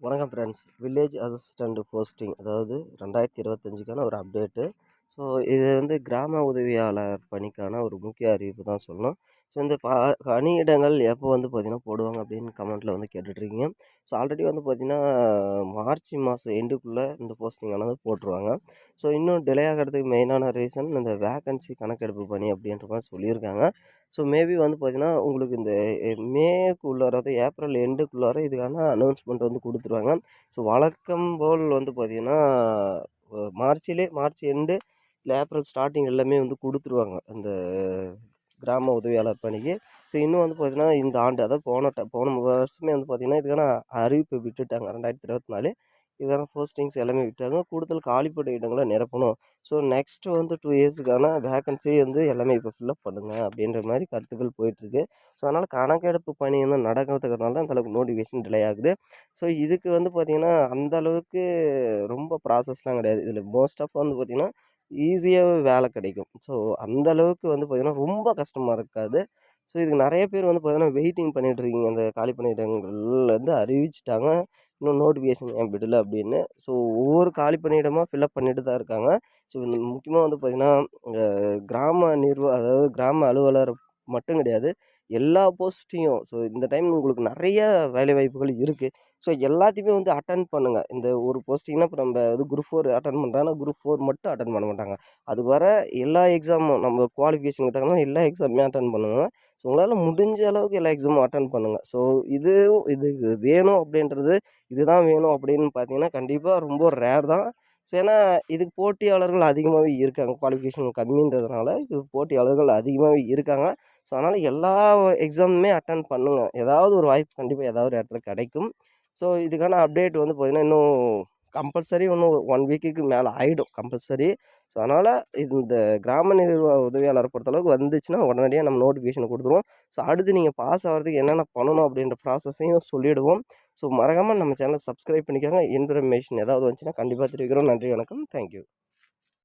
வணக்கம் friends village assistant posting அதாவது ரெண்டாயிரத்தி இருபத்தஞ்சுக்கான ஒரு அப்டேட்டு ஸோ இது வந்து கிராம உதவியாளர் பணிக்கான ஒரு முக்கிய அறிவிப்பு தான் சொல்லணும். ஸோ இந்த ப பணியிடங்கள் எப்போ வந்து பார்த்திங்கன்னா போடுவாங்க அப்படின்னு கமெண்ட்டில் வந்து கேட்டுட்ருக்கீங்க. ஸோ ஆல்ரெடி வந்து பார்த்திங்கன்னா மார்ச் மாதம் எண்டுக்குள்ளே இந்த போஸ்டிங்கானது போட்டுருவாங்க. ஸோ இன்னும் டிலே ஆகிறதுக்கு மெயினான ரீசன் இந்த வேக்கன்சி கணக்கெடுப்பு பணி அப்படின்ற மாதிரி சொல்லியிருக்காங்க. ஸோ மேபி வந்து பார்த்திங்கன்னா உங்களுக்கு இந்த மேக்குள்ளார அதாவது ஏப்ரல் எண்டுக்குள்ளார இதுக்கான அனௌன்ஸ்மெண்ட் வந்து கொடுத்துருவாங்க. ஸோ வழக்கம் போல் வந்து பார்த்திங்கன்னா மார்ச்சிலே மார்ச் எண்டு இல்லை ஏப்ரல் ஸ்டார்டிங் எல்லாமே வந்து கொடுத்துருவாங்க. அந்த கிராம உதவியாளர் பணிக்கு. ஸோ இன்னும் வந்து பார்த்திங்கன்னா இந்த ஆண்டு அதாவது போன ட போன வருஷமே வந்து பார்த்திங்கன்னா இதுக்கான அறிவிப்பு விட்டுட்டாங்க. ரெண்டாயிரத்தி இருபத்தி நாலு. இதுக்கான போஸ்டிங்ஸ் எல்லாமே விட்டாங்க கூடுதல் காலிப்பட்ட இடங்களை நிரப்பணும். ஸோ நெக்ஸ்ட்டு வந்து டூ இயர்ஸுக்கான வேக்கன்சி வந்து எல்லாமே இப்போ ஃபில்லப் பண்ணுங்கள் அப்படின்ற மாதிரி கருத்துக்கள் போயிட்டுருக்கு. ஸோ அதனால் கணக்கெடுப்பு பணி வந்து நடக்கிறதுக்கனால தான் அந்தளவுக்கு நோட்டிஃபிகேஷன் டிலே ஆகுது. ஸோ இதுக்கு வந்து பார்த்திங்கன்னா அந்தளவுக்கு ரொம்ப ப்ராசஸ்லாம் கிடையாது. இதில் மோஸ்ட் ஆஃப் வந்து பார்த்திங்கன்னா ஈஸியாகவே வேலை கிடைக்கும். ஸோ அந்தளவுக்கு வந்து பார்த்திங்கன்னா ரொம்ப கஷ்டமாக இருக்காது. ஸோ இதுக்கு நிறைய பேர் வந்து பார்த்திங்கன்னா வெயிட்டிங் பண்ணிகிட்ருக்கீங்க அந்த காலி பணியிடங்கள்லேருந்து வந்து அறிவிச்சிட்டாங்க. இன்னும் நோட்டிஃபிகேஷன் ஏன் விடலை அப்படின்னு. ஸோ ஒவ்வொரு காலி பணியிடமாக ஃபில்அப் பண்ணிட்டு தான் இருக்காங்க. ஸோ முக்கியமாக வந்து பார்த்திங்கன்னா கிராம நிர்வா அதாவது கிராம அலுவலர் மட்டும் கிடையாது. எல்லா போஸ்ட்டையும் ஸோ இந்த டைம் உங்களுக்கு நிறைய வேலைவாய்ப்புகள் இருக்குது ஸோ எல்லாத்தையுமே வந்து அட்டன் பண்ணுங்கள் இந்த ஒரு போஸ்டிங்னா இப்போ நம்ம இது குரூப் ஃபோர் அட்டன் பண்ணுறாங்கன்னா குரூப் ஃபோர் மட்டும் அட்டன் பண்ண மாட்டாங்க. அது வர எல்லா எக்ஸாமும் நம்ம குவாலிஃபிகேஷனுக்கு தகுந்த எல்லா எக்ஸாமுமே அட்டன் பண்ணுங்கள் ஸோ உங்களால் முடிஞ்ச அளவுக்கு எல்லா எக்ஸாமும் அட்டன் பண்ணுங்கள் ஸோ இது இது வேணும் அப்படின்றது இதுதான் வேணும் அப்படின்னு பார்த்தீங்கன்னா கண்டிப்பாக ரொம்ப ரேர் தான். ஸோ ஏன்னா இதுக்கு போட்டியாளர்கள் அதிகமாகவே இருக்காங்க. குவாலிஃபிகேஷன் கம்மின்றதுனால இது போட்டியாளர்கள் அதிகமாகவே இருக்காங்க. ஸோ அதனால் எல்லா எக்ஸாமுமே அட்டன் பண்ணுங்கள் ஏதாவது ஒரு வாய்ப்பு கண்டிப்பாக ஏதாவது ஒரு இடத்துல கிடைக்கும். ஸோ இதுக்கான அப்டேட் வந்து பார்த்திங்கன்னா இன்னும் கம்பல்சரி இன்னும் ஒன் வீக்குக்கு மேலே ஆகிடும் கம்பல்சரி ஸோ அதனால் இந்த கிராம நிர்வாக உதவியாளரை பொறுத்தளவுக்கு வந்துச்சுன்னா உடனடியாக நம்ம நோட்டிஃபிகேஷன் கொடுத்துருவோம். ஸோ அடுத்து நீங்கள் பாஸ் ஆகிறதுக்கு என்னென்ன பண்ணணும் அப்படின்ற ப்ராசஸையும் சொல்லிவிடுவோம் ஸோ மறக்காமல் நம்ம சேனலை சப்ஸ்கிரைப் பண்ணிக்கோங்க. இன்ஃபர்மேஷன் ஏதாவது வந்துச்சுன்னா கண்டிப்பாக தெரிவிக்கிறோம். நன்றி வணக்கம். தேங்க்யூ